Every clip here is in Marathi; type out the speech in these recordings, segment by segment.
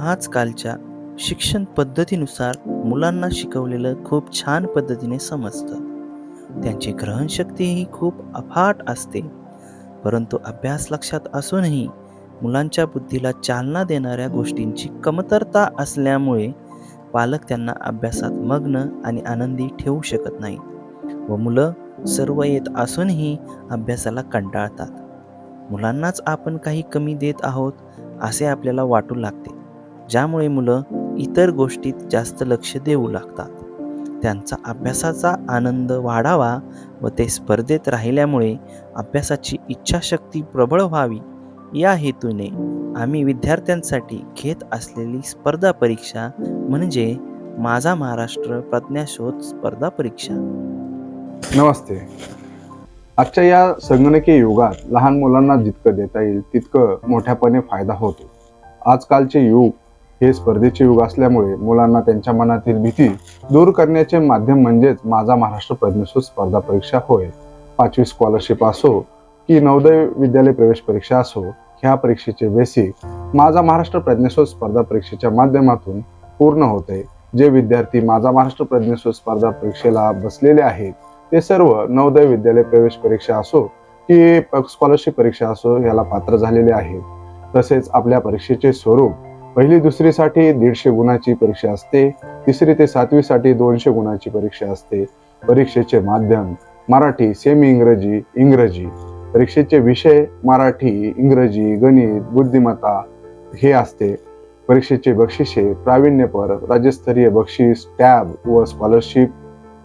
आजकालच्या शिक्षण पद्धतीनुसार मुलांना शिकवलेलं खूप छान पद्धतीने समजतं. त्यांची ग्रहणशक्तीही खूप अफाट असते. परंतु अभ्यास लक्षात असूनही मुलांच्या बुद्धीला चालना देणाऱ्या गोष्टींची कमतरता असल्यामुळे पालक त्यांना अभ्यासात मग्न आणि आनंदी ठेवू शकत नाही व मुलं सर्व येत असूनही अभ्यासाला कंटाळतात. मुलांनाच आपण काही कमी देत आहोत असे आपल्याला वाटू लागते. ज्यामुळे मुलं इतर गोष्टीत जास्त लक्ष देऊ लागतात. त्यांचा अभ्यासाचा आनंद वाढावा व ते स्पर्धेत राहिल्यामुळे अभ्यासाची इच्छाशक्ती प्रबळ व्हावी. या हेतूने आम्ही विद्यार्थ्यांसाठी घेत असलेली स्पर्धा परीक्षा म्हणजे माझा महाराष्ट्र प्रज्ञाशोध स्पर्धा परीक्षा. नमस्ते. आजच्या या संगणकीय युगात लहान मुलांना जितकं देता येईल तितकं मोठ्यापणे फायदा होतो. आजकालचे युग हे स्पर्धेचे युग असल्यामुळे मुलांना त्यांच्या मनातील भीती दूर करण्याचे माध्यम म्हणजेच माझा महाराष्ट्र प्रज्ञाशोध स्पर्धा परीक्षा होय. पाचवी स्कॉलरशिप असो की नवोदय विद्यालय प्रवेश परीक्षा असो ह्या परीक्षेचे बेसिक माझा महाराष्ट्र प्रज्ञाशोध स्पर्धा परीक्षेच्या माध्यमातून पूर्ण होते. जे विद्यार्थी माझा महाराष्ट्र प्रज्ञाशोध स्पर्धा परीक्षेला बसलेले आहेत ते सर्व नवोदय विद्यालय प्रवेश परीक्षा असो की स्कॉलरशिप परीक्षा असो याला पात्र झालेले आहेत. तसेच आपल्या परीक्षेचे स्वरूप पहिली दुसरीसाठी दीडशे गुणाची परीक्षा असते तिसरी ते सातवीसाठी दोनशे गुणाची परीक्षा असते. परीक्षेचे माध्यम मराठी सेमी इंग्रजी. इंग्रजी परीक्षेचे विषय मराठी इंग्रजी गणित बुद्धिमत्ता हे असते. परीक्षेचे बक्षिसे प्रावीण्यपर राज्यस्तरीय बक्षीस टॅब व स्कॉलरशिप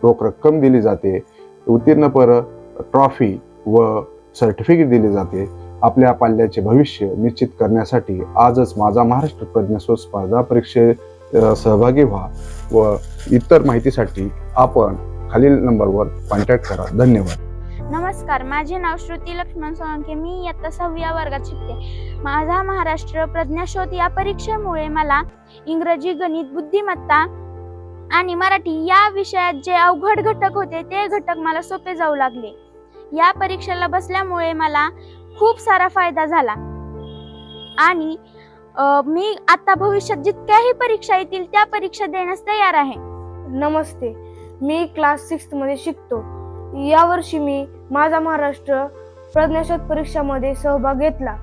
रोख रक्कम दिली जाते. उत्तीर्णपर ट्रॉफी व सर्टिफिकेट दिले जाते. आपल्या पाल्याचे भविष्य निश्चित करण्यासाठी आजच माझा महाराष्ट्र प्रज्ञाशोध स्पर्धा परीक्षेत सहभागी व्हा व इतर माहितीसाठी आपण खालील नंबरवर कॉन्टॅक्ट करा. धन्यवाद. नमस्कार माझे नाव श्रुती लक्ष्मण सोळंके मी इयत्ता सहाव्या वर्गात शिकते. माझा महाराष्ट्र प्रज्ञाशोध या परीक्षेमुळे मला इंग्रजी गणित बुद्धिमत्ता आणि मराठी या विषयात जे अवघड घटक होते ते घटक मला सोपे जाऊ लागले. या परीक्षेला बसल्यामुळे मला खूप सारा फायदा झाला. आणि मी आता भविष्यात जितक्याही परीक्षा येतील त्या परीक्षा देण्यास तयार आहे. नमस्ते. मी क्लास सिक्समध्ये शिकतो. यावर्षी मी माझा महाराष्ट्र प्रज्ञाशोध परीक्षामध्ये सहभाग घेतला.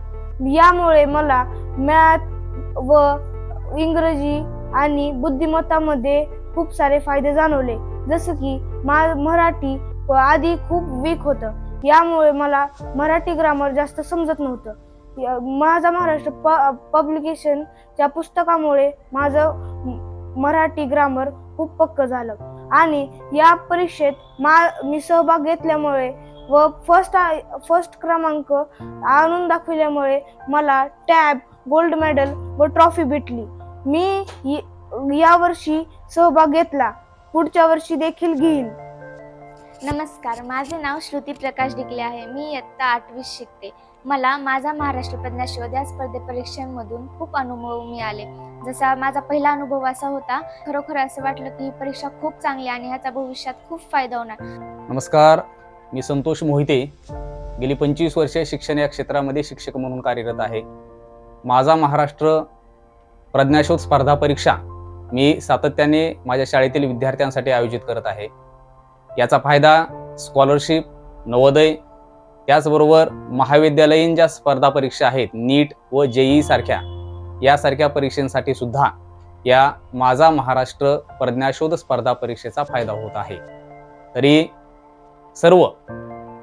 यामुळे मला मॅथ व इंग्रजी आणि बुद्धिमत्तामध्ये खूप सारे फायदे जाणवले. जसं की मा मराठी आधी खूप वीक होतं. यामुळे मला मराठी ग्रामर जास्त समजत नव्हतं. माझा महाराष्ट्र प पब्लिकेशनच्या पुस्तकामुळे माझं मराठी ग्रामर खूप पक्क झालं. आणि या परीक्षेत मा मी सहभाग घेतल्यामुळे व फर्स्ट फर्स्ट क्रमांक आणून दाखविल्यामुळे मला टॅब गोल्ड मेडल व ट्रॉफी भेटली. मी यावर्षी सहभाग घेतला. पुढच्या वर्षी देखील घेईन. नमस्कार माझे नाव श्रुती प्रकाश डिकले आहे. मी इयत्ता आठवीस शिकते. मला माझा महाराष्ट्र प्रज्ञाशोध या स्पर्धे परीक्षांमधून खूप अनुभव मिळाले. जसा माझा पहिला अनुभव असा होता खरोखर असं वाटलं की ही परीक्षा खूप चांगली आहे आणि ह्याचा भविष्यात खूप फायदा होणार. नमस्कार मी संतोष मोहिते. गेली पंचवीस वर्षे शिक्षण या क्षेत्रामध्ये शिक्षक म्हणून कार्यरत आहे. माझा महाराष्ट्र प्रज्ञाशोध स्पर्धा परीक्षा मी सातत्याने माझ्या शाळेतील विद्यार्थ्यांसाठी आयोजित करत आहे. याचा फायदा स्कॉलरशिप नवोदय त्याचबरोबर महाविद्यालयीन ज्या स्पर्धा परीक्षा आहेत नीट व जेई सारख्या. यासारख्या परीक्षांसाठी सुद्धा या माझा महाराष्ट्र प्रज्ञाशोध स्पर्धा परीक्षेचा फायदा होत आहे. तरी सर्व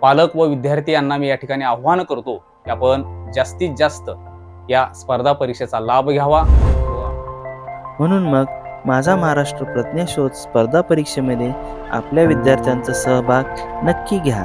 पालक व विद्यार्थी यांना मी या ठिकाणी आव्हान करतो की आपण जास्तीत जास्त या स्पर्धा परीक्षेचा लाभ घ्यावा. म्हणून मग माझा महाराष्ट्र प्रज्ञाशोध स्पर्धा परीक्षेमध्ये आपल्या विद्यार्थ्यांचा सहभाग नक्की घ्या.